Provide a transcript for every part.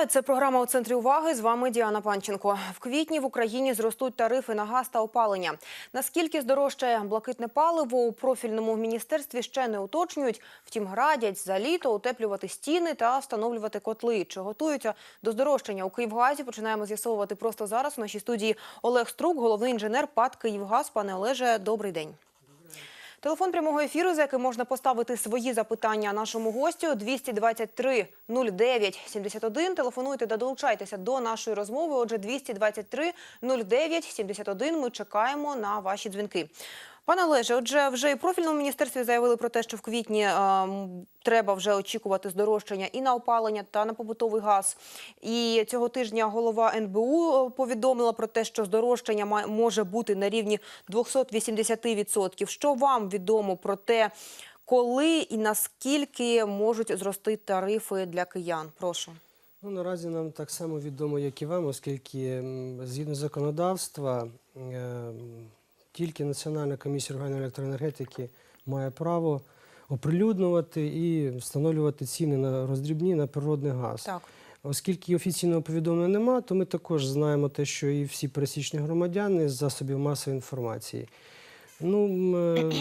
Вітаю, це програма у центрі уваги. З вами Діана Панченко. В квітні в Україні зростуть тарифи на газ та опалення. Наскільки здорожчає блакитне паливо у профільному міністерстві ще не уточнюють. Втім, радять за літо утеплювати стіни та встановлювати котли. Чи готуються до здорожчання у Київгазі? Починаємо з'ясовувати просто зараз. У нашій студії Олег Струк, головний інженер ПАД Київгаз. Пане Олеже, добрий день. Телефон прямого ефіру, за яким можна поставити свої запитання нашому гостю 223 09 71. Телефонуйте та долучайтеся до нашої розмови. Отже, 223 09 71. Ми чекаємо на ваші дзвінки. Пане Олеже, отже, вже і профільному міністерстві заявили про те, що в квітні е, треба вже очікувати здорожчання і на опалення, та на побутовий газ. І цього тижня голова НБУ повідомила про те, що здорожчання може бути на рівні 280%. Що вам відомо про те, коли і наскільки можуть зрости тарифи для киян? Прошу. Ну, наразі нам так само відомо, як і вам, оскільки згідно законодавства е, тільки Національна комісія органів електроенергетики має право оприлюднювати і встановлювати ціни на роздрібні на природний газ. Так. Оскільки офіційного повідомлення немає, то ми також знаємо те, що і всі пересічні громадяни з засобів масової інформації. Ну, е,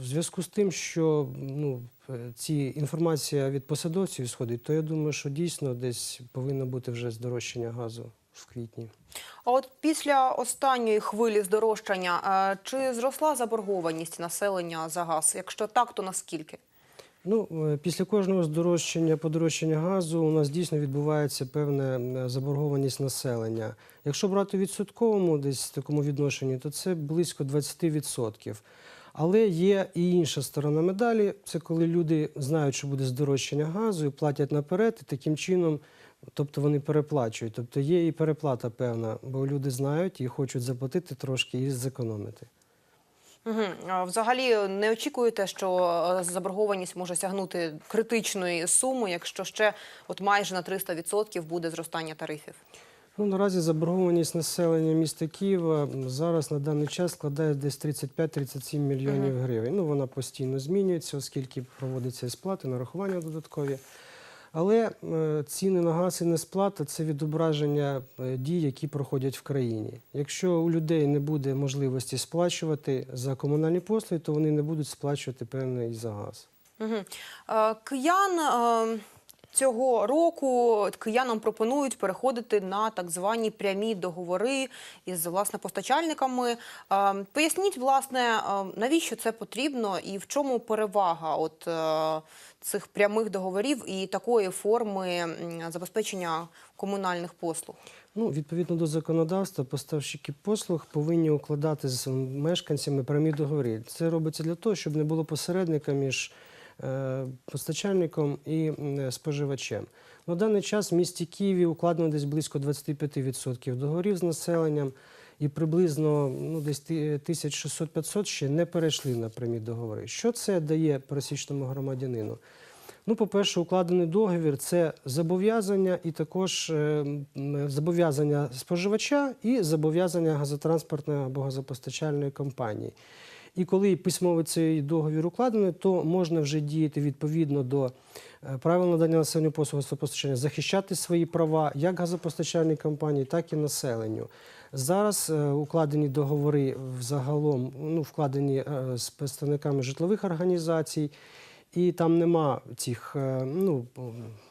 в зв'язку з тим, що ну, е, ці інформація від посадовців сходить, то я думаю, що дійсно десь повинно бути вже здорожчання газу в квітні. А от після останньої хвилі здорожчання е, чи зросла заборгованість населення за газ? Якщо так, то наскільки? Ну, е, після кожного здорожчання, подорожчання газу у нас дійсно відбувається певна заборгованість населення. Якщо брати відсотковому десь такому відношенні, то це близько 20%. Але є і інша сторона медалі. Це коли люди знають, що буде здорожчання газу і платять наперед, і таким чином, тобто вони переплачують. Тобто є і переплата певна, бо люди знають і хочуть заплатити трошки і зекономити. Угу. Взагалі не очікуєте, що е, заборгованість може сягнути критичної суми, якщо ще от майже на 300% буде зростання тарифів? Ну, наразі заборгованість населення міста Києва зараз на даний час складає десь 35-37 мільйонів гривень. Ну, вона постійно змінюється, оскільки проводяться і сплати, нарахування додаткові. Але е, ціни на газ і несплата це відображення е, дій, які проходять в країні. Якщо у людей не буде можливості сплачувати за комунальні послуги, то вони не будуть сплачувати певно і за газ. Угу. Киян е, цього року киянам пропонують переходити на так звані прямі договори із власне постачальниками. Е, Поясніть, власне, е, навіщо це потрібно і в чому перевага от е, цих прямих договорів і такої форми забезпечення комунальних послуг? Ну, відповідно до законодавства, поставщики послуг повинні укладати з мешканцями прямі договори. Це робиться для того, щоб не було посередника між постачальником і споживачем. На даний час в місті Києві укладено десь близько 25% договорів з населенням, і приблизно ну, десь 1600-500 ще не перейшли на прямі договори. Що це дає пересічному громадянину? Ну, по-перше, укладений договір це зобов'язання і також е, зобов'язання споживача і зобов'язання газотранспортної або газопостачальної компанії. І коли письмовий цей договір укладений, то можна вже діяти відповідно до е, правил надання населенню послуг газопостачання, захищати свої права як газопостачальній компанії, так і населенню. Зараз е, укладені договори взагалом ну, вкладені е, з представниками житлових організацій. І там нема цих ну,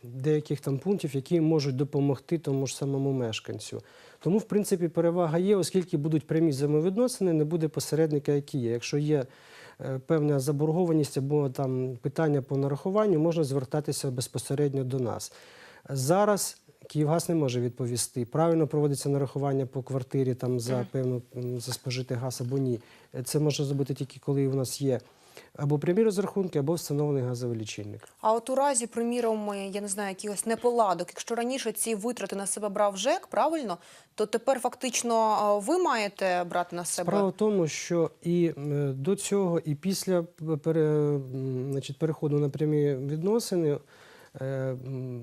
деяких там пунктів, які можуть допомогти тому ж самому мешканцю. Тому, в принципі, перевага є, оскільки будуть прямі взаємовідносини, не буде посередника, який є. Якщо є е, певна заборгованість або там питання по нарахуванню, можна звертатися безпосередньо до нас. Зараз Київгаз не може відповісти, правильно проводиться нарахування по квартирі там за певну за спожитий газ або ні. Це можна зробити тільки коли у нас є або прямі розрахунки, або встановлений газовий лічильник. А от у разі, приміром, я не знаю, якихось неполадок, якщо раніше ці витрати на себе брав ЖЕК, правильно, то тепер фактично е, ви маєте брати на себе. Справа в тому, що і е, до цього, і після пере, значить, переходу на прямі відносини е,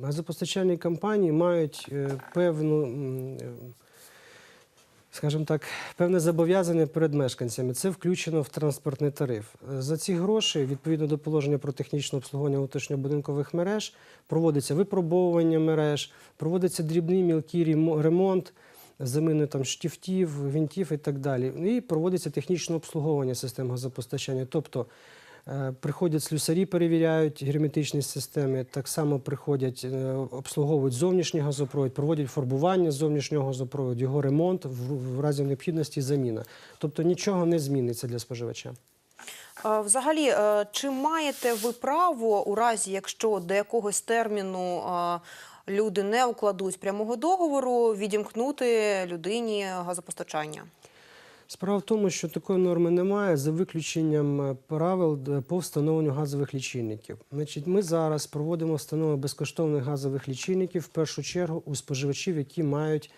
газопостачальні компанії мають е, певну е, скажімо так, певне зобов'язання перед мешканцями. Це включено в транспортний тариф. За ці гроші, відповідно до положення про технічне обслуговування внутрішньобудинкових мереж, проводиться випробовування мереж, проводиться дрібний мілкий ремо- ремонт. Заміни там штифтів, гвинтів і так далі. І проводиться технічне обслуговування систем газопостачання. Тобто приходять слюсарі, перевіряють герметичні системи, так само приходять, е, обслуговують зовнішній газопровід, проводять фарбування зовнішнього газопроводу, його ремонт, в, разі необхідності заміна. Тобто нічого не зміниться для споживача. Е, Взагалі, е, чи маєте ви право у разі, якщо до якогось терміну е, люди не укладуть прямого договору, відімкнути людині газопостачання? Справа в тому, що такої норми немає за виключенням е, правил по встановленню газових лічильників. Значить, ми зараз проводимо встановлення безкоштовних газових лічильників в першу чергу у споживачів, які мають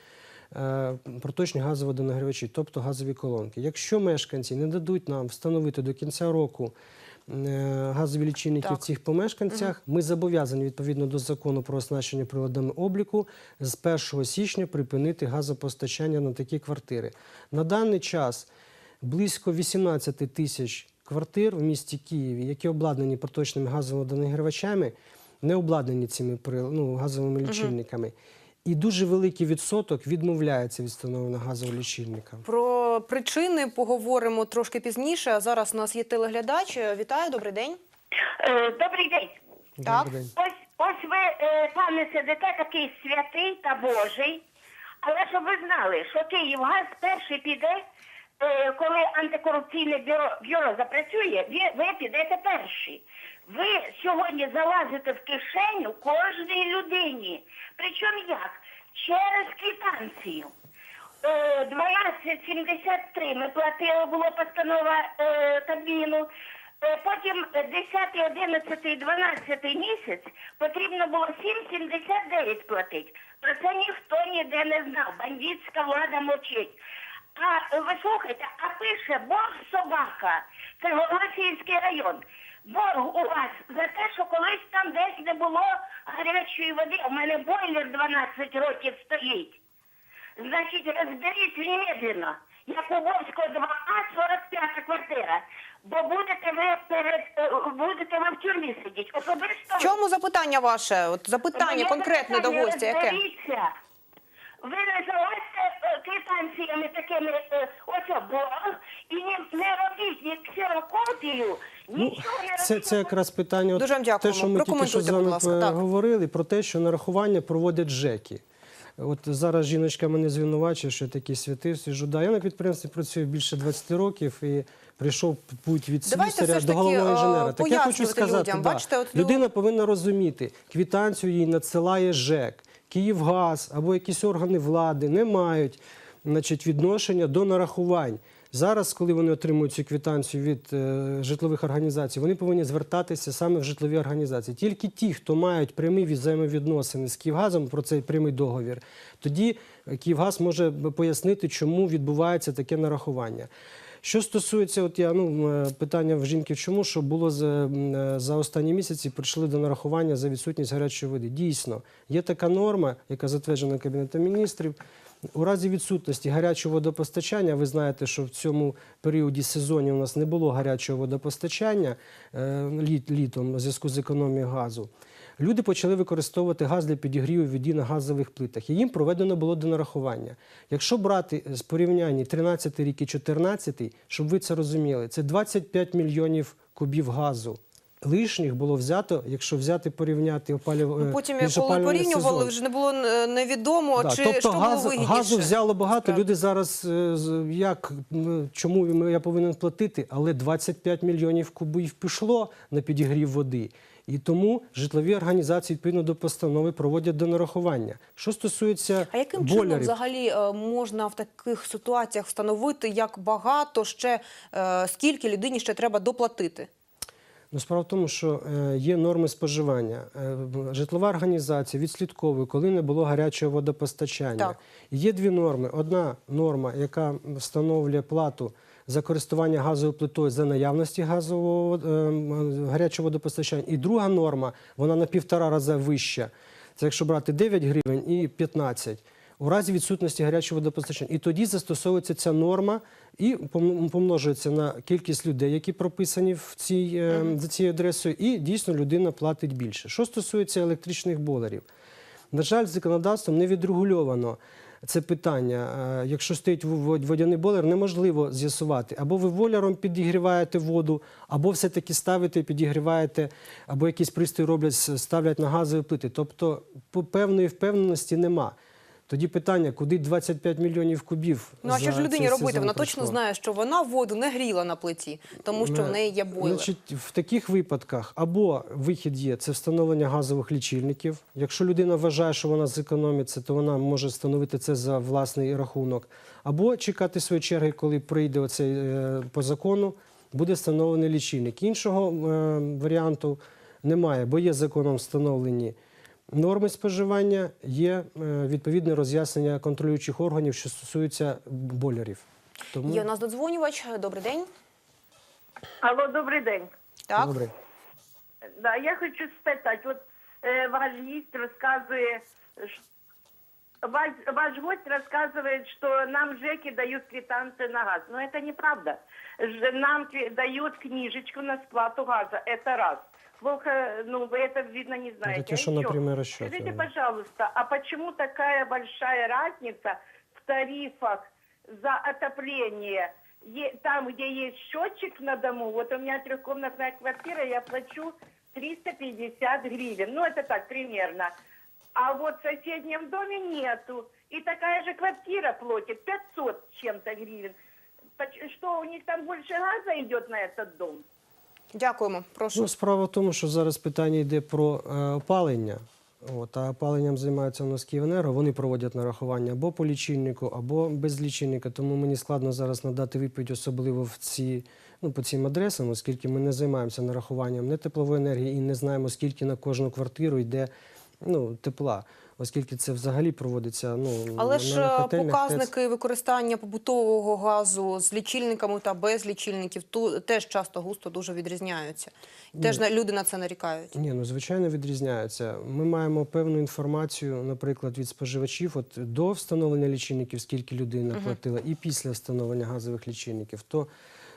е, проточні газоводонагрівачі, тобто газові колонки. Якщо мешканці не дадуть нам встановити до кінця року е, газові лічильники Так. в цих помешканцях, ми зобов'язані відповідно до закону про оснащення приладами обліку з 1 січня припинити газопостачання на такі квартири. На даний час близько 18 тисяч квартир в місті Києві, які обладнані проточними газоводонагрівачами, не обладнані цими ну, газовими лічильниками. І дуже великий відсоток відмовляється від встановлення газового лічильника. Про причини поговоримо трошки пізніше. А зараз у нас є телеглядач. Вітаю, добрий день. Е, Добрий день. Так. Добрий день. Ось ось ви, е, пане, сидите такий святий та Божий. Але щоб ви знали, що Київгаз перший піде, е, коли антикорупційне бюро, бюро запрацює, ви, ви підете перші. Ви сьогодні залазите в кишеню кожній людині. Причому як? Через квитанцію. Е, 12,73 ми платили, була постанова е, Кабміну. Е, Потім е, 10, 11 12 місяць потрібно було 7,79 платити. Про це ніхто ніде не знав. Бандитська влада мовчить. А е, ви слухайте, а пише Бог собака. Це Голосіївський район. Борг у вас за те, що колись там десь не було гарячої води. У мене бойлер 12 років стоїть. Значить, розберіть немедленно. Якубовського 2А, 45 квартира. Бо будете ви перед е, будете ви в тюрмі сидіти. Особисто В чому запитання ваше? От запитання конкретне до гостя. Яке? розберіться. Ви не залазьте е, квитанціями такими, е, ось і не, не робіть ксерокопію, Ну, нічого не це, робіть. це якраз питання, от Дуже вам те, дякуємо. що ми тільки що Прокоментуйте, з вами ласка, так. говорили, про те, що нарахування проводять ЖЕКи. От зараз жіночка мене звинувачує, що я такий святий, сижу. Да, я на підприємстві працюю більше 20 років і прийшов путь від слюсаря до головного е, інженера. Так я хочу сказати, людям. да, Бачите, от лю- людина повинна розуміти, квітанцію їй надсилає ЖЕК, Київгаз або якісь органи влади не мають значить, відношення до нарахувань. Зараз, коли вони отримують цю квитанцію від е, житлових організацій, вони повинні звертатися саме в житлові організації. Тільки ті, хто мають прямі взаємовідносини з Київгазом про цей прямий договір, тоді Київгаз може пояснити, чому відбувається таке нарахування. Що стосується, от я ну е, питання в жінки, чому що було за, е, за останні місяці прийшли до нарахування за відсутність гарячої води. Дійсно, є така норма, яка затверджена Кабінетом міністрів. У разі відсутності гарячого водопостачання, ви знаєте, що в цьому періоді сезоні у нас не було гарячого водопостачання е, літ, літом у зв'язку з економією газу. Люди почали використовувати газ для підігріву воді на газових плитах. І їм проведено було донарахування. Якщо брати з порівняння 13 рік і 14, щоб ви це розуміли, це 25 мільйонів кубів газу. Лишніх було взято, якщо взяти порівняти опалювання. Ну, Потім, коли порівнювали, вже не було е, невідомо, Да, чи тобто що було газу, вигідніше. газу взяло багато. Справді. Люди зараз е, як чому я повинен платити? Але 25 мільйонів кубів пішло на підігрів води. І тому житлові організації відповідно до постанови проводять донарахування. Що стосується А яким чином взагалі е, можна в таких ситуаціях встановити, як багато ще е, скільки людині ще треба доплатити? Ну, справа в тому, що е, є норми споживання. Е, житлова організація відслідковує, коли не було гарячого водопостачання. Так. Є дві норми. Одна норма, яка встановлює плату за користування газовою плитою за наявності газового е, гарячого водопостачання. І друга норма, вона на півтора рази вища. Це якщо брати 9 гривень і 15. У разі відсутності гарячого водопостачання. І тоді застосовується ця норма і помножується на кількість людей, які прописані в цій, е, за цією адресою, і дійсно людина платить більше. Що стосується електричних бойлерів, на жаль, законодавством не відрегульовано це питання. Е, Якщо стоїть водяний бойлер, неможливо з'ясувати. Або ви бойлером підігріваєте воду, або все-таки ставите, підігріваєте, або якийсь пристрій роблять, ставлять на газові плити. Тобто певної впевненості нема. Тоді питання, куди 25 мільйонів кубів? Ну а що ж людині робити? Вона точно пройшло? знає, що вона воду не гріла на плиті, тому що в неї є бойлер. Значить, в таких випадках або вихід є це встановлення газових лічильників. Якщо людина вважає, що вона зекономиться, то вона може встановити це за власний рахунок, або чекати своєї черги, коли прийде оцей е, по закону, буде встановлений лічильник. Іншого е, варіанту немає, бо є законом встановлені Норми споживання є е, відповідне роз'яснення контролюючих органів, що стосуються бойлерів. Тому Є у нас додзвонювач. Добрий день. Алло, добрий день. Так. добре. Да, я хочу спитати, от е, ваш гість розказує, ш- ваш, ваш гость рассказывает, что нам ЖЭКи дают квитанции на газ. Но это неправда. Ж- Нам кви- дают книжечку на сплату газа. Это раз. Плохо, ну, вы это, видно, не знаете. те, А еще, на прямой расчет, Скажите, пожалуйста, а почему такая большая разница в тарифах за отопление? Там, где есть счетчик на дому, вот у меня трехкомнатная квартира, я плачу 350 гривен. Ну, это так, примерно. А вот в соседнем доме нету. И такая же квартира платит 500 с чем-то гривен. Что, у них там больше газа идет на этот дом? Дякуємо. Прошу. Ну, справа в тому, що зараз питання йде про е, опалення. От, а опаленням займаються у нас Київенерго. Вони проводять нарахування або по лічильнику, або без лічильника. Тому мені складно зараз надати відповідь, особливо в ці, ну, по цим адресам, оскільки ми не займаємося нарахуванням не теплової енергії і не знаємо, скільки на кожну квартиру йде ну, тепла, оскільки це взагалі проводиться. Ну, Але ж е, показники використання побутового газу з лічильниками та без лічильників ту теж часто густо дуже відрізняються. Теж на- люди на це нарікають. Ні, ну звичайно відрізняються. Ми маємо певну інформацію, наприклад, від споживачів, от до встановлення лічильників, скільки людина платила, і після встановлення газових лічильників. То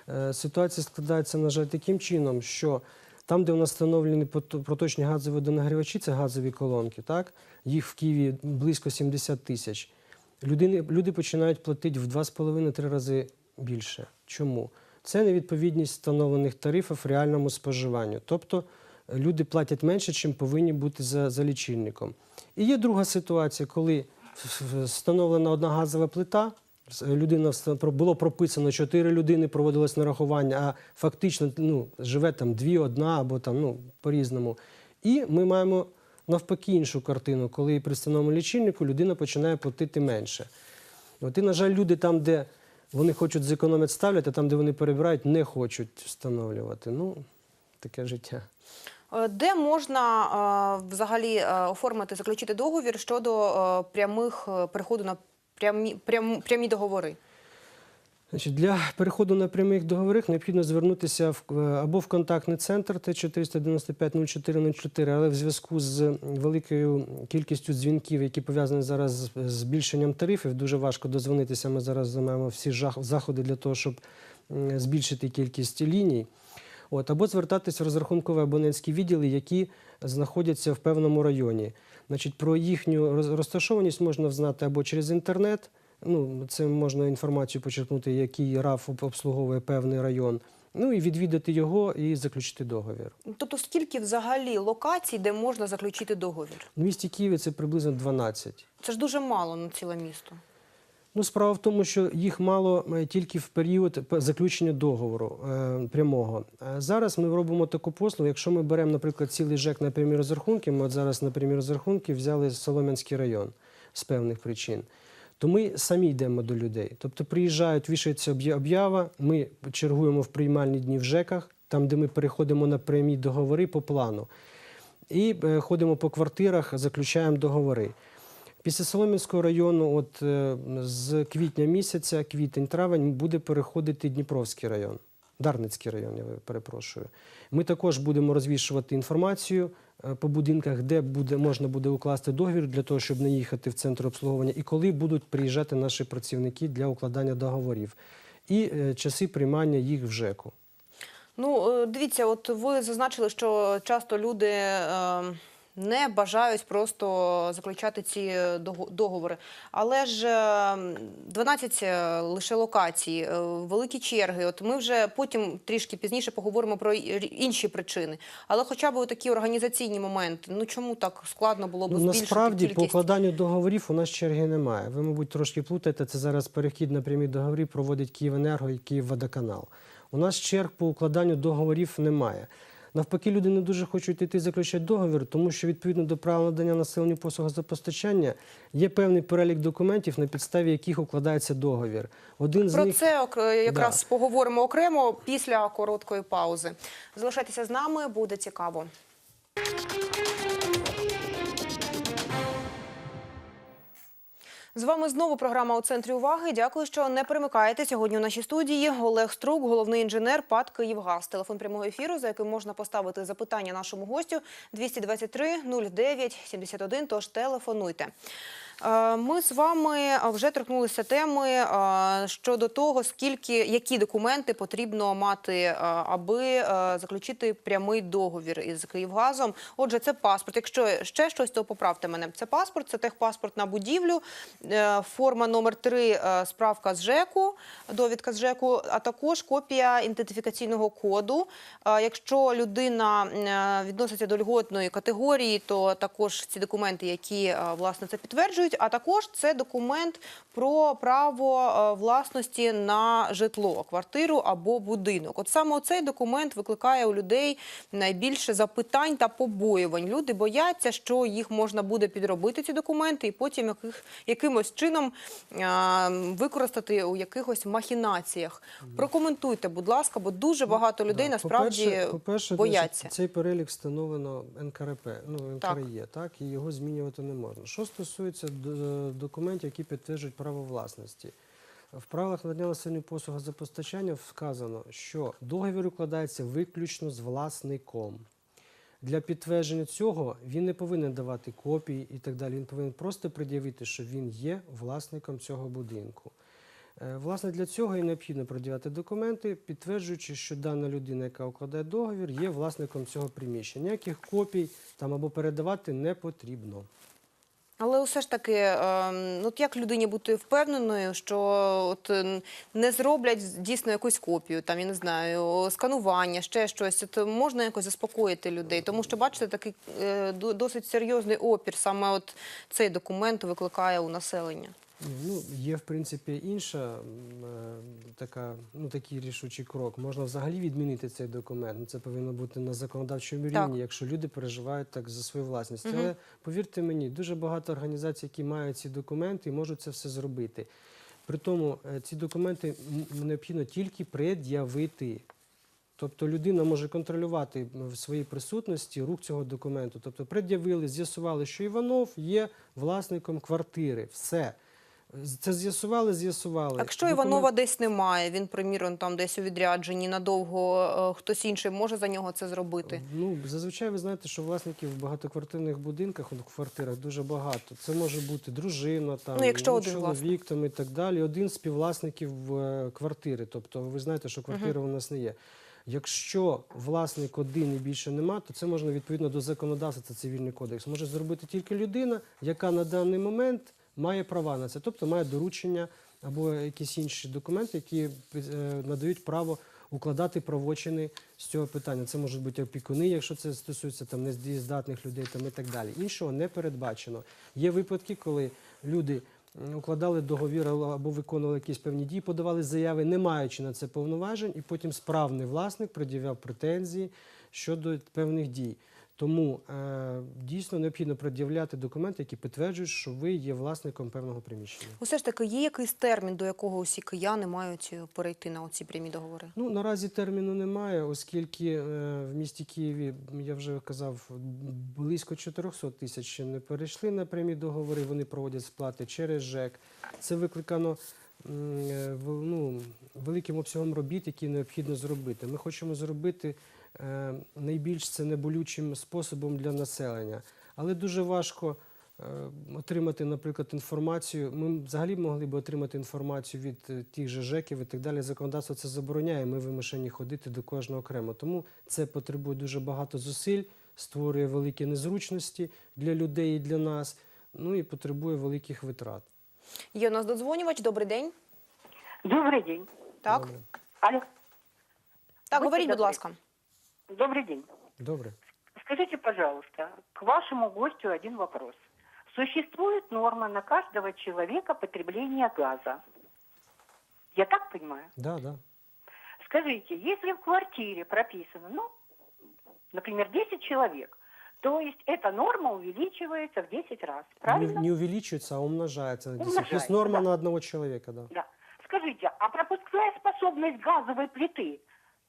е, ситуація складається, на жаль, таким чином, що там, де у нас встановлені проточні газові водонагрівачі, це газові колонки, так? їх в Києві близько 70 тисяч. Людини, люди починають платити в 2,5-3 рази більше. Чому? Це невідповідність встановлених тарифів реальному споживанню. Тобто е, люди платять менше, чим повинні бути за, за лічильником. І є друга ситуація, коли встановлена одна газова плита. Людина було прописано, чотири людини проводилось нарахування, а фактично ну, живе там дві, одна або там ну, по-різному. І ми маємо навпаки іншу картину, коли при встановленому лічильнику людина починає платити менше. От і, на жаль, люди там, де вони хочуть зекономити, ставлять, а там, де вони перебирають, не хочуть встановлювати. Ну, таке життя. Е, Де можна е, взагалі е, оформити, заключити договір щодо прямих переходу на прямі, прям, прямі договори? Значить, для переходу на прямих договорах необхідно звернутися в, е, або в контактний центр Т-495 0404, але в зв'язку з великою кількістю дзвінків, які пов'язані зараз з збільшенням тарифів, дуже важко дозвонитися. Ми зараз займаємо всі заходи для того, щоб збільшити кількість ліній. От, або звертатись в розрахункові абонентські відділи, які знаходяться в певному районі. Значить, про їхню роз- розташованість можна взнати або через інтернет. Ну, це можна інформацію почерпнути, який РАФ обслуговує певний район. Ну і відвідати його і заключити договір. Тобто, скільки взагалі локацій, де можна заключити договір? В місті Києві це приблизно 12. Це ж дуже мало на ціле місто. Ну, справа в тому, що їх мало е, тільки в період заключення договору е, прямого. Е, Зараз ми робимо таку послугу. Якщо ми беремо, наприклад, цілий ЖЕК на прямі розрахунки, ми от зараз на прямі розрахунки взяли Солом'янський район з певних причин. То ми самі йдемо до людей. Тобто приїжджають, вішається об'ява, ми чергуємо в приймальні дні в ЖЕКах, там, де ми переходимо на прямі договори по плану. І е, ходимо по квартирах, заключаємо договори. Після Солом'янського району, от е, з квітня місяця, квітень-травень, буде переходити Дніпровський район. Дарницький район, я перепрошую. Ми також будемо розвішувати інформацію е, по будинках, де буде, можна буде укласти договір для того, щоб не їхати в центр обслуговування, і коли будуть приїжджати наші працівники для укладання договорів, і е, часи приймання їх в ЖЕКу. Ну, е, дивіться, от ви зазначили, що часто люди е, не бажають просто заключати ці е, договори. Але ж е, 12 е, лише локацій, е, великі черги. От ми вже потім трішки пізніше поговоримо про інші причини. Але хоча б такі організаційні моменти. Ну чому так складно було б Ну, збільшити насправді по укладанню договорів у нас черги немає. Ви, мабуть, трошки плутаєте. Це зараз перехід на прямі договори проводить Київенерго і Київводоканал. У нас черг по укладанню договорів немає. Навпаки, люди не дуже хочуть йти заключати договір, тому що відповідно до правил надання населенню послуг за постачання є певний перелік документів, на підставі яких укладається договір. Один з Про них це якраз якраз поговоримо окремо після короткої паузи. Залишайтеся з нами, буде цікаво. З вами знову програма у центрі уваги. Дякую, що не перемикаєте. Сьогодні у нашій студії Олег Струк, головний інженер ПАД «Київгаз». Телефон прямого ефіру, за яким можна поставити запитання нашому гостю 223 09 71, Тож телефонуйте. Е, Ми з вами вже торкнулися теми е, щодо того, скільки які документи потрібно мати, е, аби е, заключити прямий договір із Київгазом. Отже, це паспорт. Якщо ще щось, то поправте мене. Це паспорт, це техпаспорт на будівлю, е, форма номер 3 справка з ЖЕКу, довідка з ЖЕКу, а також копія ідентифікаційного коду. Е, Якщо людина е, відноситься до льготної категорії, то також ці документи, які е, власне це підтверджують. А також це документ про право е, власності на житло, квартиру або будинок. От саме цей документ викликає у людей найбільше запитань та побоювань. Люди бояться, що їх можна буде підробити ці документи, і потім яких, якимось чином е, використати у якихось махінаціях. Прокоментуйте, будь ласка, бо дуже багато людей Да, насправді по-перше, по-перше, бояться. значить, цей перелік встановлено НКРП, ну Так. НКРЄ, так. і його змінювати не можна. Що стосується документів, які підтверджують право власності. В правилах надання населення послуги за постачання вказано, що договір укладається виключно з власником. Для підтвердження цього він не повинен давати копії і так далі. Він повинен просто пред'явити, що він є власником цього будинку. Е, Власне, для цього і необхідно пред'являти документи, підтверджуючи, що дана людина, яка укладає договір, є власником цього приміщення. Ніяких копій там або передавати не потрібно. Але все ж таки, ем, от як людині бути впевненою, що от не зроблять дійсно якусь копію, там я не знаю, сканування, ще щось. От можна якось заспокоїти людей, тому що бачите, такий е, досить серйозний опір. Саме от цей документ викликає у населення. Ну, є, в принципі, інша е, така, ну, такий рішучий крок. Можна взагалі відмінити цей документ. Ну, це повинно бути на законодавчому рівні, Так. якщо люди переживають так за свою власність. Мгм. Але повірте мені, дуже багато організацій, які мають ці документи, і можуть це все зробити. При тому е, ці документи необхідно тільки пред'явити. Тобто людина може контролювати в своїй присутності рух цього документу. Тобто пред'явили, з'ясували, що Іванов є власником квартири. Все. Це з'ясували, з'ясували. Якщо Іванова десь немає, він приміром там десь у відрядженні надовго, е, хтось інший може за нього це зробити. Ну, зазвичай ви знаєте, що власників в багатоквартирних будинках, в квартирах дуже багато. Це може бути дружина, там, Ну, якщо один чоловік власник. там, і так далі. Один з співвласників е, квартири. Тобто ви знаєте, що квартира у нас не є. Якщо власник один і більше нема, то це можна відповідно до законодавства, це цивільний кодекс. Може зробити тільки людина, яка на даний момент має права на це, тобто має доручення або якісь інші документи, які е, надають право укладати правочини з цього питання. Це можуть бути опікуни, якщо це стосується там нездатних людей там і так далі. Іншого не передбачено. Є випадки, коли люди укладали договір або виконували якісь певні дії, подавали заяви, не маючи на це повноважень, і потім справний власник пред'являв претензії щодо певних дій. Тому е, дійсно необхідно пред'являти документи, які підтверджують, що ви є власником певного приміщення. Усе ж таки, є якийсь термін, до якого усі кияни мають е, перейти на оці прямі договори? Ну наразі терміну немає, оскільки е, в місті Києві я вже казав, близько 400 тисяч ще не перейшли на прямі договори. Вони проводять сплати через ЖЕК. Це викликано е, ну, великим обсягом робіт, які необхідно зробити. Ми хочемо зробити найбільш це неболючим способом для населення. Але дуже важко е, отримати, наприклад, інформацію. Ми взагалі могли б отримати інформацію від е, тих же ЖЕКів і так далі. Законодавство це забороняє. Ми вимушені ходити до кожного окремо. Тому це потребує дуже багато зусиль, створює великі незручності для людей і для нас. Ну і потребує великих витрат. Є у нас додзвонювач. Добрий день. Добрый день. Так, Добре. Алло. так, Будьте говоріть, будь ласка. Добрый день. Добре. Скажите, пожалуйста, к вашему гостю один вопрос. Существует норма на каждого человека потребления газа? Я так понимаю? Да, да. Скажите, если в квартире прописано, ну, например, 10 человек, то есть эта норма увеличивается в 10 раз, Не, правильно? не увеличивается, а умножается на 10. Есть Умножается, норма да. на одного человека, да. Да. Скажите, а пропускная способность газовой плиты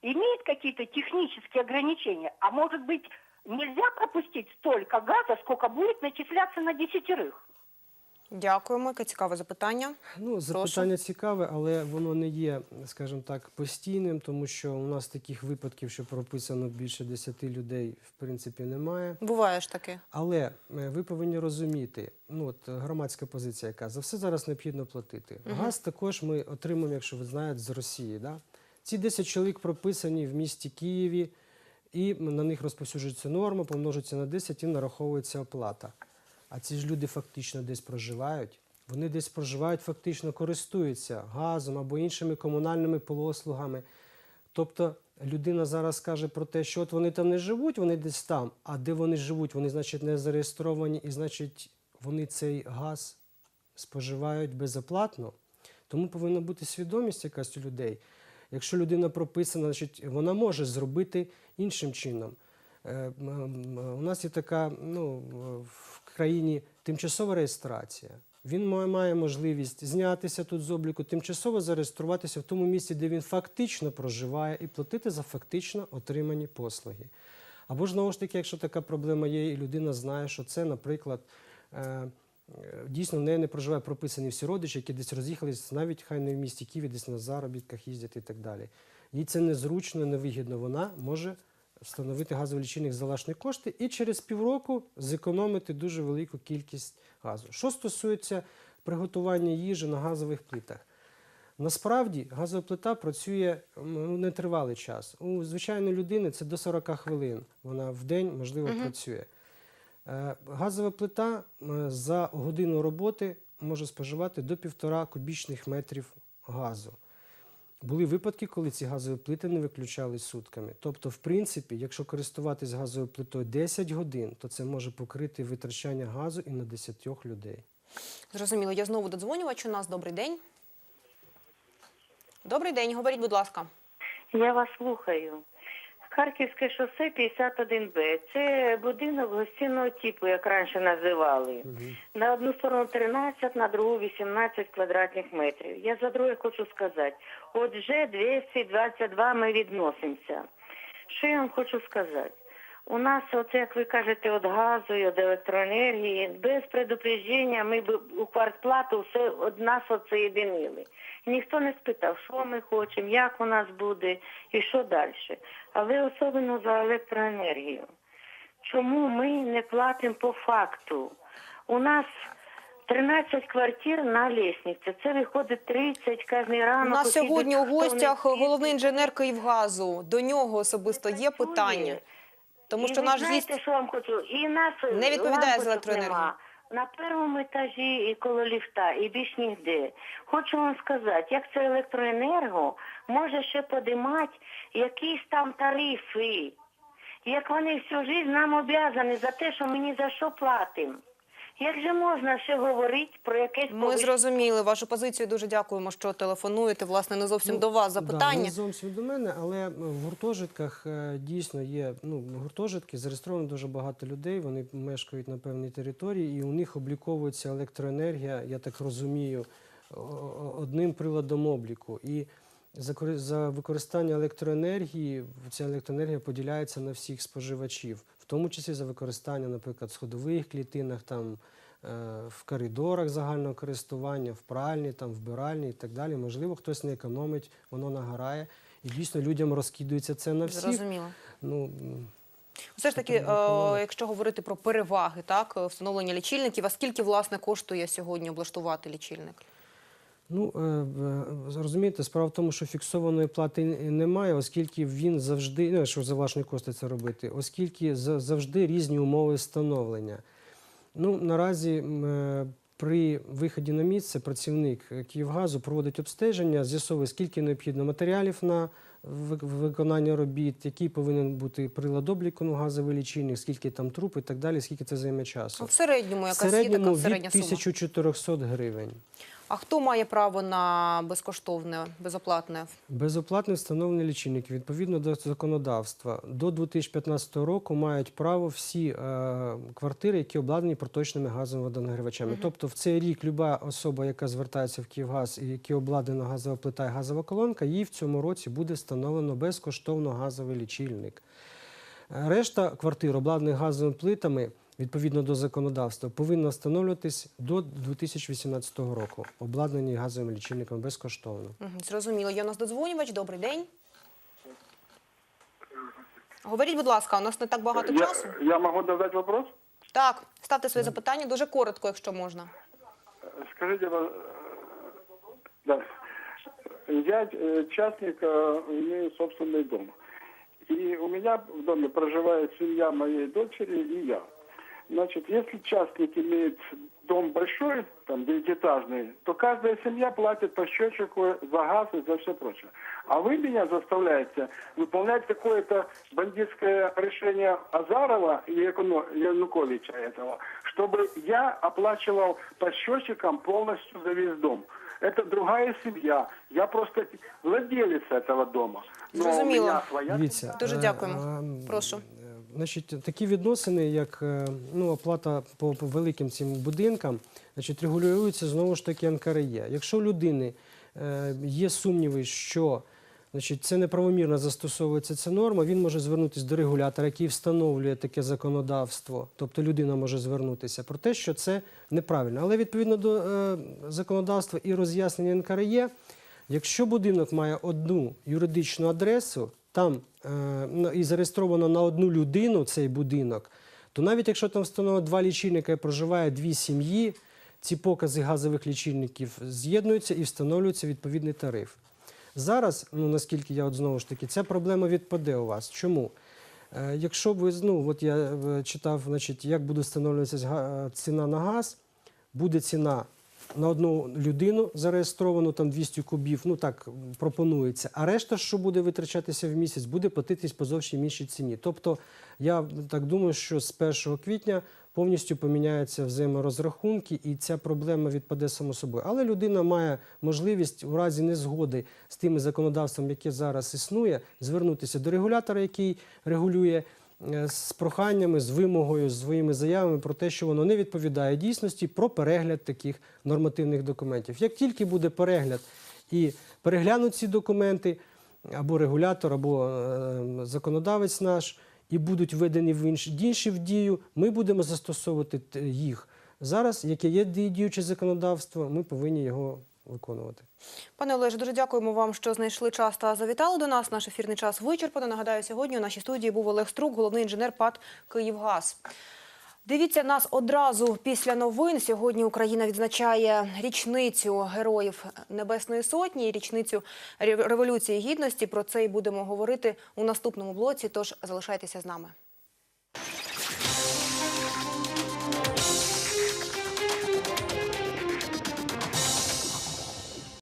имеет какие-то технические ограничения? А может быть, нельзя пропустить столько газа, сколько будет начисляться на десятерых? Дякуємо. Яке цікаве запитання. Ну, запитання цікаве, але воно не є, скажімо так, постійним, тому що у нас таких випадків, що прописано більше 10 людей, в принципі, немає. Буває ж таки. Але е, ви повинні розуміти, ну от громадська позиція, яка за все зараз необхідно платити. Газ також ми отримуємо, якщо ви знаєте, з Росії. Да? Ці 10 чоловік прописані в місті Києві, і на них розповсюджується норма, помножується на 10 і нараховується оплата. А ці ж люди фактично десь проживають. Вони десь проживають, фактично користуються газом або іншими комунальними послугами. Тобто людина зараз каже про те, що от вони там не живуть, вони десь там, а де вони живуть, вони, значить, не зареєстровані, і значить, вони цей газ споживають безоплатно. Тому повинна бути свідомість якась у людей. Якщо людина прописана, значить, вона може зробити іншим чином. Е, У нас є така ну, в країні тимчасова реєстрація. Він має- можливість знятися тут з обліку, тимчасово зареєструватися в тому місці, де він фактично проживає, і платити за фактично отримані послуги. Або ж знову ж таки, якщо така проблема є, і людина знає, що це, наприклад, е, дійсно в неї не проживає прописані всі родичі, які десь роз'їхались, навіть хай не в місті Києві, десь на заробітках їздять і так далі. Їй це незручно, невигідно. Вона може встановити газовий лічильник за власні кошти і через півроку зекономити дуже велику кількість газу. Що стосується приготування їжі на газових плитах. Насправді газова плита працює ну, нетривалий час. У звичайної людини це до 40 хвилин. Вона в день, можливо, працює. Е, Газова плита е, за годину роботи може споживати до півтора кубічних метрів газу. Були випадки, коли ці газові плити не виключались сутками. Тобто, в принципі, якщо користуватись газовою плитою 10 годин, то це може покрити витрачання газу і на 10 людей. Зрозуміло. Я знову додзвонювач. У нас добрий день. Добрий день. Говоріть, будь ласка. Я вас слухаю. Харківське шосе 51Б. Це будинок гостинного типу, як раніше називали. На одну сторону 13, на другу 18 квадратних метрів. Я за друге хочу сказати. Отже, 222 ми відносимося. Що я вам хочу сказати? У нас, оце, як ви кажете, від газу і від електроенергії, без предупреждення ми б у квартплату все од нас оцеєдинили. Ніхто не спитав, що ми хочемо, як у нас буде і що далі. Але особливо за електроенергію. Чому ми не платимо по факту? У нас 13 квартир на лісниці. Це виходить 30 кожен У ранок. нас сьогодні у гостях головний інженер Київгазу. До нього особисто є питання. Тому І що ви наш знаєте, що вам хочу? І нас Не відповідає за електроенергію. нема. На першому етажі і коло ліфта, і більш ніде. Хочу вам сказати, як це електроенерго може ще подимати якісь там тарифи. Як вони всю життя нам обязані за те, що мені за що платимо. Як же можна ще говорити про якесь Ми зрозуміли вашу позицію. Дуже дякуємо, що телефонуєте. Власне, не зовсім до вас Ну, Да, запитання. не зовсім до мене, але в гуртожитках е, дійсно є ну, гуртожитки, зареєстровано дуже багато людей, вони мешкають на певній території, і у них обліковується електроенергія, я так розумію, одним приладом обліку. І за, кори- використання електроенергії ця електроенергія поділяється на всіх споживачів, в тому числі за використання, наприклад, в сходових клітинах, там, в коридорах загального користування, в пральні, там, вбиральні і так далі. Можливо, хтось не економить, воно нагорає. І дійсно людям розкидується це на всіх. Зрозуміло. Ну, Все ж таки, е, якщо говорити про переваги, так е, встановлення лічильників, а скільки власне коштує сьогодні облаштувати лічильник? Ну, е, е, розумієте, справа в тому, що фіксованої плати немає, оскільки він завжди, ну, що за власні кошти це робити, оскільки за- завжди різні умови встановлення. Ну, наразі е, при виході на місце працівник Київгазу проводить обстеження, з'ясовує, скільки необхідно матеріалів на виконання робіт, який повинен бути прилад обліку ну, газовий лічильник, скільки там труб і так далі, скільки це займе часу. В середньому В якась є така середня сума. 1400 гривень. А хто має право на безкоштовне, безоплатне? Безоплатне встановлення лічильників відповідно до законодавства до 2015 року мають право всі е, квартири, які обладнані проточними газовими водонагрівачами. Тобто в цей рік люба особа, яка звертається в Київгаз і які обладнана газова плита і газова колонка, їй в цьому році буде встановлено безкоштовно газовий лічильник. Е, Решта квартир, обладнаних газовими плитами, відповідно до законодавства, повинна встановлюватись до 2018 року, обладнані газовими лічильниками безкоштовно. Мгм, Зрозуміло. Є у нас додзвонювач. Добрий день. Говоріть, будь ласка, у нас не так багато я, часу. я могу задать вопрос? Так, ставте свої запитання дуже коротко, якщо можна. Скажите, э, да, я э, частник, э, имею собственный дом. И у меня в доме проживает семья моей дочери и я. Значит, если частник имеет дом большой, там, девятиэтажный, то каждая семья платит по счетчику за газ и за все прочее. А вы меня заставляете выполнять какое-то бандитское решение Азарова и Яну- Януковича этого, чтобы я оплачивал по счетчикам полностью за весь дом. Это другая семья. Я просто владелец этого дома. Но у Зрозуміло. меня своя Дивіться, Дуже е, дякуємо. ем, Прошу. Значить, такі відносини, як е, ну, оплата по, по великим цим будинкам, значить, регулюються знову ж таки НКРЄ. Якщо у людини е, є сумніви, що значить, це неправомірно застосовується ця норма, він може звернутися до регулятора, який встановлює таке законодавство. Тобто людина може звернутися про те, що це неправильно. Але відповідно до е, законодавства і роз'яснення НКРЄ, Якщо будинок має одну юридичну адресу, там е, і зареєстровано на одну людину цей будинок, то навіть якщо там встановлено два лічильника і проживає дві сім'ї, ці покази газових лічильників з'єднуються і встановлюється відповідний тариф. Зараз, ну наскільки я от знову ж таки, ця проблема відпаде у вас. Чому? Е, Якщо ви ну, от я е, читав, значить, як буде встановлюватися ціна на газ, буде ціна на одну людину зареєстровано там 200 кубів, ну так пропонується. А решта, що буде витрачатися в місяць, буде платитись по зовсім іншій ціні. Тобто, я так думаю, що з 1 квітня повністю поміняються взаєморозрахунки, і ця проблема відпаде само собою. Але людина має можливість у разі незгоди з тим законодавством, яке зараз існує, звернутися до регулятора, який регулює з проханнями, з вимогою, з своїми заявами про те, що воно не відповідає дійсності, про перегляд таких нормативних документів. Як тільки буде перегляд і переглянуть ці документи, або регулятор, або е, законодавець наш, і будуть введені в інші, в дію, ми будемо застосовувати їх. Зараз, яке є діюче законодавство, ми повинні його виконувати. Пане Олеже, дуже дякуємо вам, що знайшли час та завітали до нас. Наш ефірний час вичерпано. Нагадаю, сьогодні у нашій студії був Олег Струк, головний інженер ПАТ «Київгаз». Дивіться нас одразу після новин. Сьогодні Україна відзначає річницю героїв Небесної Сотні, річницю Революції Гідності. Про це і будемо говорити у наступному блоці. Тож залишайтеся з нами.